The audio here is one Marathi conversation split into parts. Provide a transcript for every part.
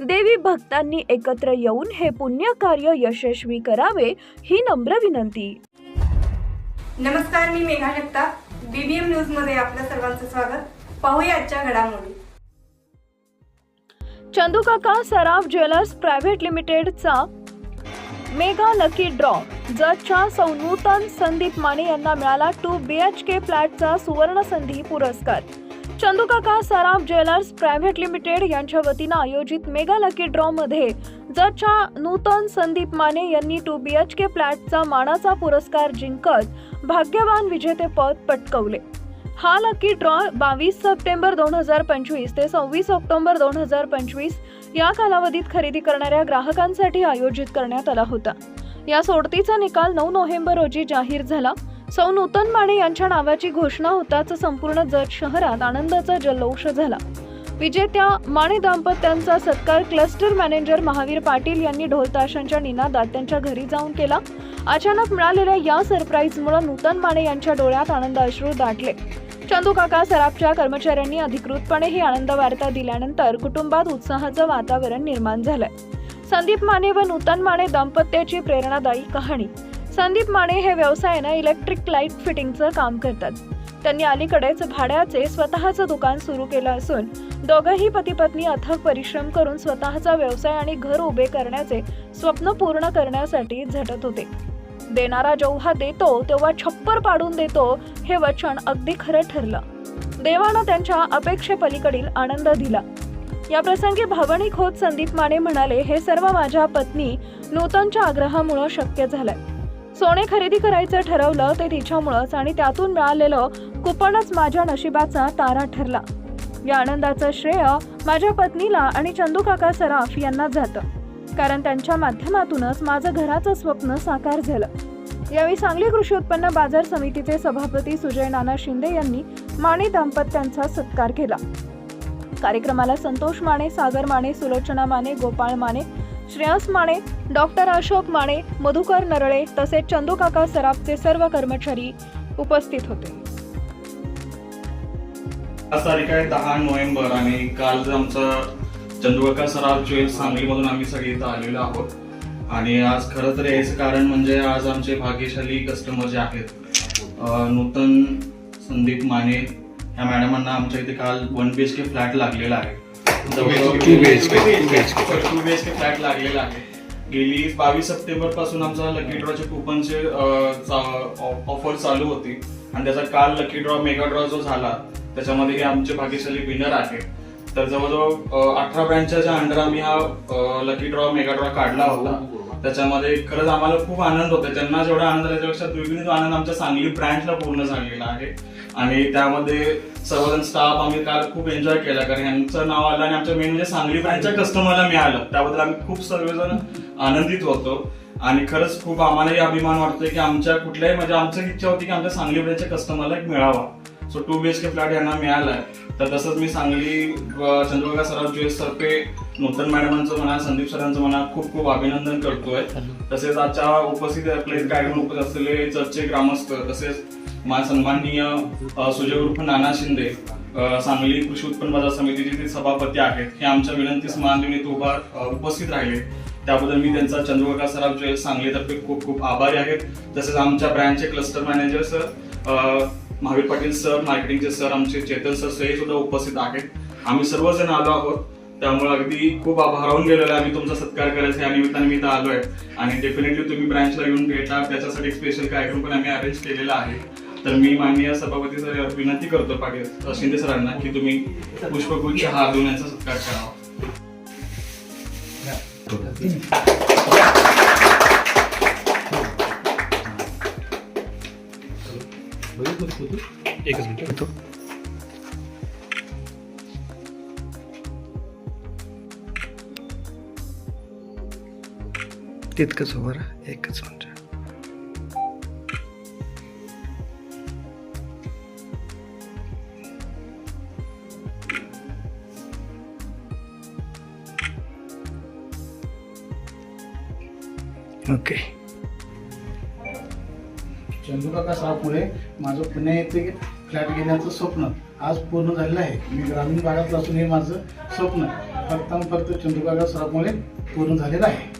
देवी भक्तांनी एकत्र येऊन हे पुण्य कार्य यशस्वी करावे ही नम्र विनंती. नमस्कार मी मेघा जगताप. बीबीएम न्यूजमध्ये आपल्या सर्वांचं स्वागत. पाहूया आजच्या घडामोडी. चंदूकाका सराफ ज्वेलर्स प्रायव्हेट लिमिटेडचा mega lucky draw. जतच्या सौनूतन Sandeep Mane यांना मिळाला टू बी एच के फ्लॅटचा सुवर्ण संधी पुरस्कार. चंदूकाका सराफ ज्वेलर्स प्रायव्हेट लिमिटेड यांच्या वतीनं आयोजित मेगा लकी ड्रॉ मध्ये नूतन संदीप माने यांनी टू बी एच के फ्लॅटचा मानाचा पुरस्कार जिंकत भाग्यवान विजेतेपद पटकवले. हा लकी ड्रॉ बावीस सप्टेंबर दोन हजार पंचवीस ते सव्वीस ऑक्टोबर दोन हजार पंचवीस या कालावधीत खरेदी करणाऱ्या ग्राहकांसाठी आयोजित करण्यात आला होता. या सोडतीचा निकाल नऊ नोव्हेंबर रोजी जाहीर झाला. सौ नूतन माने यांच्या नावाची घोषणा होताच संपूर्ण जत शहरात आनंदाचा जल्लोष झाला. विजेत्या माने दाम्पत्यांचा सत्कार क्लस्टर मॅनेजर महावीर पाटील यांनी ढोलताशांच्या निनादात त्यांच्या घरी जाऊन केला. अचानक मिळालेल्या या सरप्राईजमुळे नूतन माने यांच्या डोळ्यात आनंद अश्रू दाटले. चंदू काका सराफच्या कर्मचाऱ्यांनी अधिकृतपणे ही आनंद वार्ता दिल्यानंतर कुटुंबात उत्साहाचं वातावरण निर्माण झालंय. संदीप माने व नूतन माने दाम्पत्याची प्रेरणादायी कहाणी. संदीप माने हे व्यवसायानं इलेक्ट्रिक लाइट फिटिंगचं काम करतात. त्यांनी अलीकडेच भाड्याचे स्वतःचं दुकान सुरू केलं असून दोघंही पती पत्नी अथक परिश्रम करून स्वतःचा व्यवसाय आणि घर उभे करण्याचे स्वप्न पूर्ण करण्यासाठी झटत होते. देणारा जेव्हा देतो तेव्हा छप्पर पाडून देतो हे वचन अगदी खरं ठरलं. देवानं त्यांच्या अपेक्षेपलीकडील आनंद दिला. या प्रसंगी भावनिक होत संदीप माने म्हणाले हे सर्व माझ्या पत्नी नूतनच्या आग्रहामुळं शक्य झालंय. सोने खरेदी करायचं ठरवलं ते तिच्यामुळंच आणि त्यातून मिळालेलं कुपनच माझ्या नशिबाचा तारा ठरला. या आनंदाचं श्रेय माझ्या पत्नीला आणि चंदू काका सराफ यांना जातं. कारण त्यांच्या माध्यमातूनच माझं घराचं स्वप्न साकार झालं. यावेळी सांगली कृषी उत्पन्न बाजार समितीचे सभापती सुजय नाना शिंदे यांनी माने दाम्पत्यांचा सत्कार केला. कार्यक्रमाला संतोष माने सागर माने सुलोचना माने गोपाळ माने श्रेयस माने डॉक्टर अशोक माने मधुकर नरळे तसेच चंदूकाका सराफचे सर्व कर्मचारी उपस्थित होते. आज तारीख आहे दहा नोव्हेंबर आणि काल आमचं चंदुकाका सराफ ज्वेल्स सांगलीमधून आम्ही सगळे इथं आलेलो आहोत. आणि आज खरं तर यायचं कारण म्हणजे आज आमचे भाग्यशाली कस्टमर जे आहेत नूतन संदीप माने ह्या मॅडमांना आमच्या इथे काल one B H K flat लागलेला आहे. To B H K flat लागलेला आहे. गेली बावीस सप्टेंबरपासून आमचा लकी ड्रॉचे कुपनचे ऑफर चालू होती. आणि त्याचा काल लकी ड्रॉ मेगा ड्रॉ जो झाला त्याच्यामध्ये हे आमचे भाग्यशाली विनर आहे. तर जवळजवळ अठरा ब्रँचच्या अंडर आम्ही हा लकी ड्रॉ मेगा ड्रॉ काढला होता. त्याच्यामध्ये खरंच आम्हाला खूप आनंद होता त्यांना जेवढा आनंद त्याच्यापेक्षा द्विगुणित आनंद आमच्या सांगली ब्रँचला पूर्ण झालेला आहे. आणि त्यामध्ये सर्वजण स्टाफ आम्ही काल खूप एन्जॉय केला. कारण यांचं नाव आलं आणि आमच्या मेन म्हणजे सांगली ब्रँचच्या कस्टमरला मिळालं. त्याबद्दल आम्ही खूप सर्वजण आनंदित होतो. आणि खरंच खूप आम्हालाही अभिमान वाटतोय की आमच्या कुठल्याही म्हणजे आमची इच्छा होती की आमच्या सांगली ब्रँचच्या कस्टमरला एक मिळावा. So two B H K flat यांना मिळाला आहे तर तसंच मी सांगली व चंद्रबागा सराफ ज्वेल्स तर्फे नूतन मॅडमांचं म्हणा संदीप सरांचं म्हणा खूप खूप अभिनंदन करतोय. तसेच आजच्या उपस्थित आपले कार्यक्रम उपस्थित असलेले चर्चचे ग्रामस्थ तसेच माझे सन्माननीय सुजय उर्फ नाना शिंदे सांगली कृषी उत्पन्न बाजार समितीचे ते सभापती आहेत हे आमच्या विनंतीस मान उभा उपस्थित राहिले. त्याबद्दल मी त्यांचा चंद्रकाका सराफ ज्वेल्स सांगलीतर्फे खूप खूप आभारी आहेत तसेच आमच्या ब्रँचचे cluster manager sir Mahavir Patil sir मार्केटिंगचे सर आमचे चेतन सर हे सुद्धा उपस्थित आहेत. आम्ही सर्वजण आलो आहोत. त्यामुळे अगदी खूप आभारावून गेलेलो आहे. आम्ही तुमचा सत्कार करायचा या निमित्ताने मी इथं आलोय. आणि डेफिनेटली तुम्ही ब्रँचला येऊन भेटा. त्याच्यासाठी एक स्पेशल कार्यक्रम पण आम्ही अरेंज केलेला आहे. तर मी माननीय सभापती सर विनंती करतो पाटील शिंदे सरांना की तुम्ही पुष्पगुच्छ हार देऊन यांचा सत्कार करावा एकच मिनिट. तितकंच हो बरं एकच म्हणजे ओके. चंदुकाका सापुळे माझं पुणे येथे फ्लॅट घेण्याचं स्वप्न आज पूर्ण झालेलं आहे. मी ग्रामीण भागात असून हे माझं स्वप्न फक्त फक्त चंदुकाका सापुळे पूर्ण झालेलं आहे.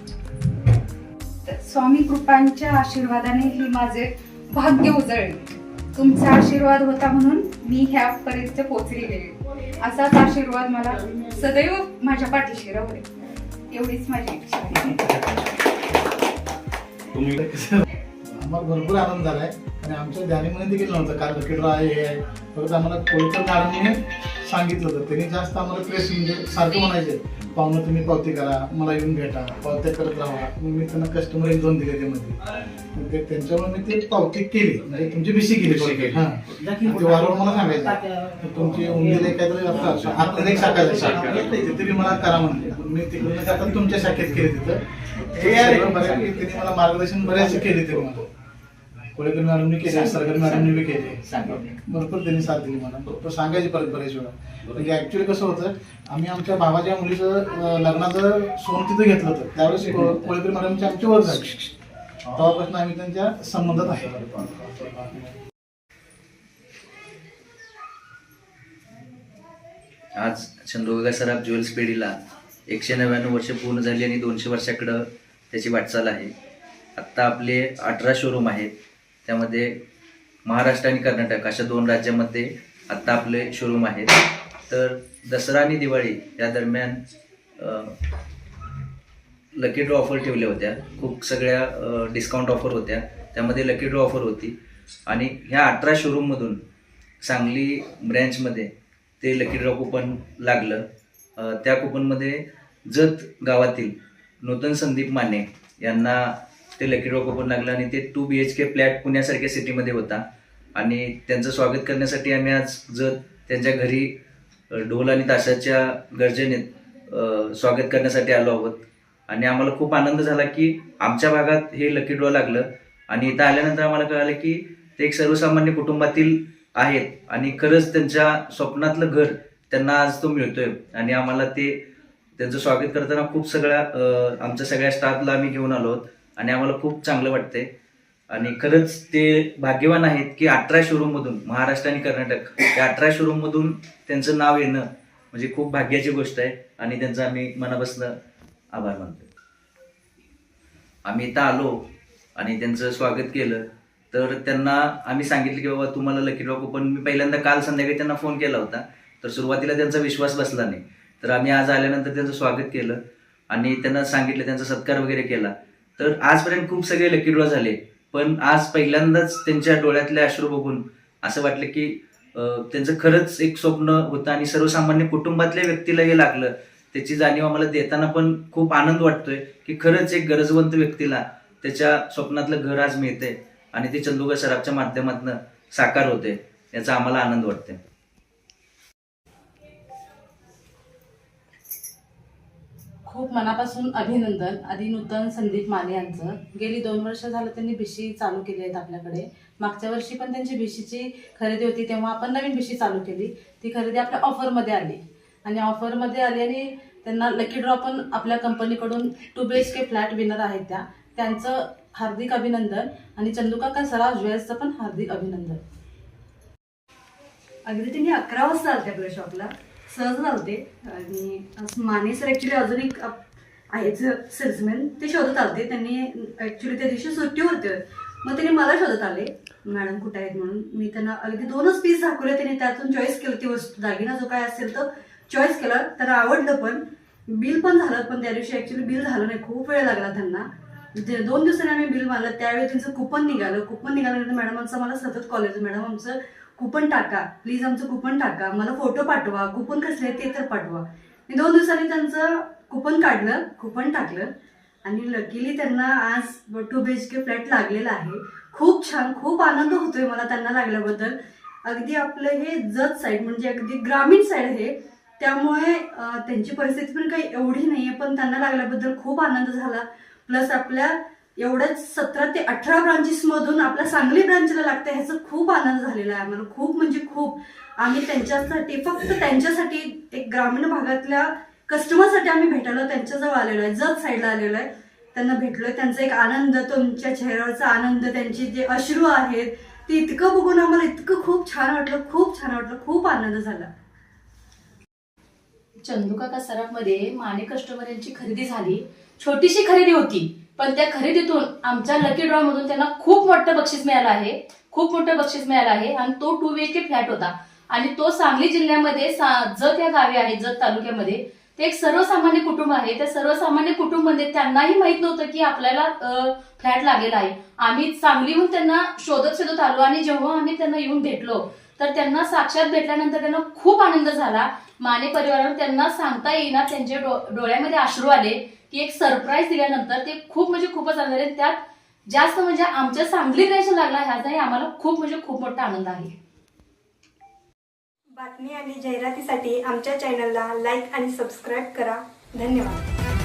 स्वामी कृपांच्या आशीर्वादाने ही माझे भाग्य उजळले. तुमचा आशीर्वाद होता म्हणून मी ह्यापर्यंत पोचलेले. असाच आशीर्वाद मला सदैव माझ्या पाठीशी राहू दे. एवढीच माझी इच्छा आहे. तुम्ही आम्हाला भरपूर आनंद झाला आहे आणि आमच्या ध्यानीमध्ये देखील नव्हतं. कारण क्रिकेटर आहे हे आहे. फक्त आम्हाला कोळकर मॅडमने सांगितलं होतं. त्यांनी जास्त आम्हाला प्रेस म्हणजे सारखं म्हणायचे. पाहुणं तुम्ही पावती करा मला येऊन भेटा पावत्या करत राहा. मग मी त्यांना कस्टमर एक दोन दिले त्यामध्ये. ते त्यांच्यामुळे मी ते पावती केली. म्हणजे तुमची बिशी केली. हां. वारंवार मला सांगायचं. तुमची उंदीर काहीतरी आता आतमध्ये एक शाखा. तिथे बी मला करा म्हणले पण मी तिकडून जाता तुमच्या शाखेत केले तिथं. ते सगळं बऱ्यापैकी त्यांनी मला मार्गदर्शन बरेचसे केले ते मला कोळेकर मॅडमनी केले सरकार मॅडमनी बी केले. भरपूर त्यांनी साथ दिली मला. भरपूर सांगायची परत बरेच वेळा म्हणजे ऍक्च्युली कसं होतं आम्ही आमच्या भावाच्या मुलीचं लग्नाचं सोन तिथं घेतलं होतं. त्यावेळेस को- कोळेकर मॅडमची आमची ओळख झाली. तेव्हापासून आम्ही त्यांच्या संबंधात आहे. आज चंद्रभागा सराफ ज्वेल्स पेढीला एकशे नव्याण्णव वर्ष पूर्ण झाली आणि दोनशे वर्षाकडं त्याची वाटचाल आहे. आत्ता आपले अठरा शोरूम आहेत. त्यामध्ये महाराष्ट्र आणि कर्नाटक अशा दोन राज्यामध्ये आत्ता आपले शोरूम आहेत. तर दसरा आणि दिवाळी या दरम्यान लकी ड्रॉ ऑफर ठेवल्या होत्या. खूप सगळ्या डिस्काउंट ऑफर होत्या. त्यामध्ये लकी ड्रॉ ऑफर होती. आणि ह्या अठरा शोरूममधून सांगली ब्रँचमध्ये ते लकी ड्रॉ कुपन लागलं. त्या कुपनमध्ये जत गावातील नूतन संदीप माने यांना ते लकी ड्रॉ कुपन लागलं आणि ते two B H K flat पुण्यासारख्या सिटीमध्ये होता. आणि त्यांचं स्वागत करण्यासाठी आम्ही आज जत त्यांच्या घरी ढोल आणि ताशाच्या गर्जनेत स्वागत करण्यासाठी आलो आहोत. आणि आम्हाला खूप आनंद झाला की आमच्या भागात हे लकी ड्रॉ लागलं. आणि इथं आल्यानंतर आम्हाला कळालं की ते एक सर्वसामान्य कुटुंबातील आहेत. आणि खरंच त्यांच्या स्वप्नातलं घर त्यांना आज तो मिळतोय. आणि आम्हाला ते त्यांचं स्वागत करताना खूप सगळ्या आमच्या सगळ्या स्टाफला आम्ही घेऊन आलो आहोत. आणि आम्हाला खूप चांगलं वाटतंय. आणि खरंच ते भाग्यवान आहेत की अठरा शोरूममधून महाराष्ट्र आणि कर्नाटक या अठरा शोरूममधून त्यांचं नाव येणं म्हणजे खूप भाग्याची गोष्ट आहे. आणि त्यांचं आम्ही मनापासून आभार मानतो आम्ही इथं आलो आणि त्यांचं स्वागत केलं. तर त्यांना आम्ही सांगितलं की बाबा तुम्हाला लकी ड्रॉ कुपन मी पहिल्यांदा काल संध्याकाळी त्यांना फोन केला होता. तर सुरुवातीला त्यांचा विश्वास बसला नाही. तर आम्ही आज आल्यानंतर त्यांचं स्वागत केलं आणि त्यांना सांगितलं त्यांचा सत्कार वगैरे केला. तर आजपर्यंत खूप सगळे लकी ड्रॉ झाले. पण आज पहिल्यांदाच त्यांच्या डोळ्यातले अश्रू बघून असं वाटलं की त्यांचं खरंच एक स्वप्न होतं आणि सर्वसामान्य कुटुंबातल्या व्यक्तीला हे लागलं. त्याची जाणीव आम्हाला देताना पण खूप आनंद वाटतोय की खरंच एक गरजवंत व्यक्तीला त्याच्या स्वप्नातलं घर आज मिळतंय आणि ते चंदुगा सराफच्या माध्यमातून साकार होते याचा आम्हाला आनंद वाटतोय. खूप मनापासून अभिनंदन आधी नूतन संदीप माने यांचं. गेली दोन वर्ष झालं त्यांनी भिशी चालू केली आहेत आपल्याकडे. मागच्या वर्षी पण त्यांची भिशीची खरेदी होती तेव्हा आपण नवीन भिशी चालू केली. ती खरेदी आपल्या ऑफरमध्ये आली. आणि ऑफरमध्ये आली आणि त्यांना लकी ड्रॉ पण आपल्या कंपनीकडून two B H K flat winner आहेत त्या. त्यांचं हार्दिक अभिनंदन आणि चंदुकाका सराव ज्वेल्सचं पण हार्दिक अभिनंदन. अगदी त्यांनी अकरा वाजता आलते आपल्या शॉपला सहज चालते. आणि माने सर ॲक्च्युली अजून एक आहेच सेल्समॅन ते शोधत आलते त्यांनी ॲक्च्युली त्या दिवशी सुट्टी होते. मग त्यांनी मला शोधत आले मॅडम कुठे आहेत? म्हणून मी त्यांना अगदी दोनच पीस दाखवले. त्यांनी त्यातून चॉईस केलं ती वस्तू. दागिना जो काय असेल तर चॉईस केला. त्यांना आवडलं पण. बिल पण झालं पण त्या दिवशी ॲक्च्युली बिल झालं नाही. खूप वेळ लागला त्यांना. दोन दिवसांनी आम्ही बिल मारलं त्यावेळी त्यांचं कुपन निघालं. कुपन निघाल्यानंतर मॅडमांचं मला सतत कॉलेज मॅडम आमचं कुपन टाका. प्लीज आमचं कुपन टाका. मला फोटो पाठवा. कुपन कसले आहे ते तर पाठवा. मी दोन दिवसांनी त्यांचं कुपन काढलं कुपन टाकलं. आणि लकीली त्यांना आज two B H K flat लागलेला आहे. खूप छान खूप आनंद होतोय मला त्यांना लागल्याबद्दल. अगदी आपलं हे जत साईड म्हणजे अगदी ग्रामीण साईड आहे. त्यामुळे त्यांची परिस्थिती पण काही एवढी नाही आहे पण त्यांना लागल्याबद्दल खूप आनंद झाला. प्लस आपल्या एवढ्याच सतरा ते अठरा ब्रांचेस मधून आपल्या सांगली ब्रांचला लागते ह्याचा खूप आनंद झालेला आहे आम्हाला. खूप म्हणजे खूप. आम्ही त्यांच्यासाठी फक्त त्यांच्यासाठी एक ग्रामीण भागातल्या कस्टमरसाठी आम्ही भेटायला त्यांच्याजवळ आलेलो आहे. जत साईडला आलेलो आहे. त्यांना भेटलोय. त्यांचा एक आनंद तुमच्या चेहऱ्यावरचा आनंद त्यांचे जे अश्रू आहेत ते इतकं बघून आम्हाला इतकं खूप छान वाटलं. खूप छान वाटलं. खूप आनंद झाला. चंदुकाका सराफमध्ये माने कस्टमर यांची खरेदी झाली. छोटीशी खरेदी होती. पण त्या खरेदीतून आमच्या लकी ड्रॉ मधून त्यांना खूप मोठं बक्षीस मिळालं आहे. खूप मोठं बक्षीस मिळालं आहे आणि तो टू बी के फ्लॅट होता. आणि तो सांगली जिल्ह्यामध्ये जत या गावी आहे जत तालुक्यामध्ये. ते एक सर्वसामान्य कुटुंब आहे. त्या सर्वसामान्य कुटुंबमध्ये त्यांनाही माहीत नव्हतं की आपल्याला फ्लॅट लागलेला आहे. आम्ही सांगलीहून त्यांना शोधत शोधत आलो आणि जेव्हा आम्ही त्यांना येऊन भेटलो तर त्यांना साक्षात भेटल्यानंतर त्यांना खूप आनंद झाला. माने परिवारावर त्यांना सांगता येईना त्यांच्या डोळ्यामध्ये आश्रू आले. की एक सरप्राईज दिल्यानंतर ते खूप म्हणजे खूपच आनंद आहे त्यात जास्त म्हणजे आमच्या सांगली रेशन लागला ह्याचाही आम्हाला खूप म्हणजे खूप मोठा आनंद आहे. बातमी आणि जाहिरातीसाठी आमच्या चॅनलला लाईक आणि सबस्क्राईब करा. धन्यवाद.